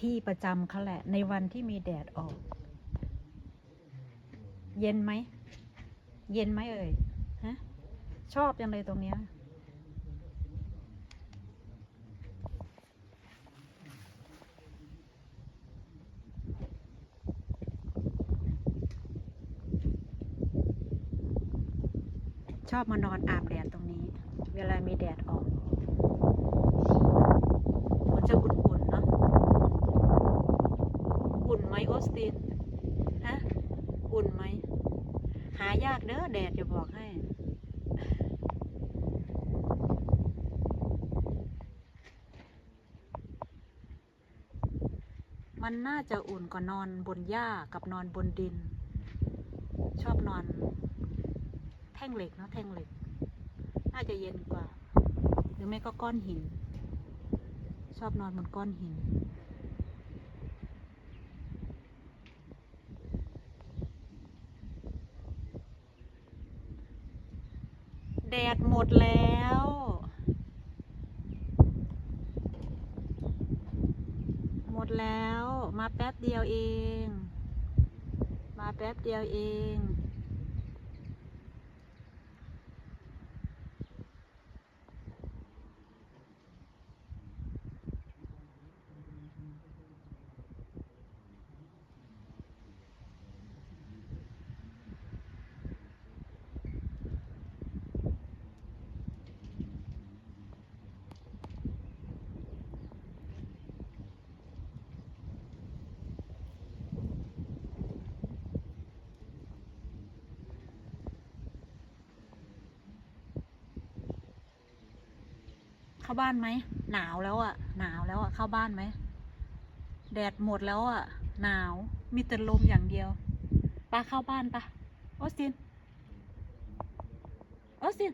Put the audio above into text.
ที่ประจำเขาแหละ ในวันที่มีแดดออก เย็นไหม เย็นไหมเอ่ยฮะชอบยังเลยตรงเนี้ยชอบมานอนอาบแดดตรงนี้ เวลามีแดดออก มันจะอุ่นๆเนาะ อุ่นไห มออสตินฮะอุ่นไหม หายากเด้อแดดจะบอกให้ มันน่าจะอุ่นกว่านอนบนหญ้ากับนอนบนดิน ชอบนอน แท่งเหล็กเนาะแท่งเหล็ก น่าจะเย็นกว่า หรือไม่ก็ก้อนหิน ชอบนอนบนก้อนหิน แดดหมดแล้ว หมดแล้ว มาแป๊บเดียวเอง มาแป๊บเดียวเอง เข้าบ้านไหมหนาวแล้วอะ่ะ หนาวแล้วอะ่ะเข้าบ้านไหมแดดหมดแล้วอะ่ะ หนาวมีแต่ลมอย่างเดียวปาเข้าบ้านปะออสตินออสติน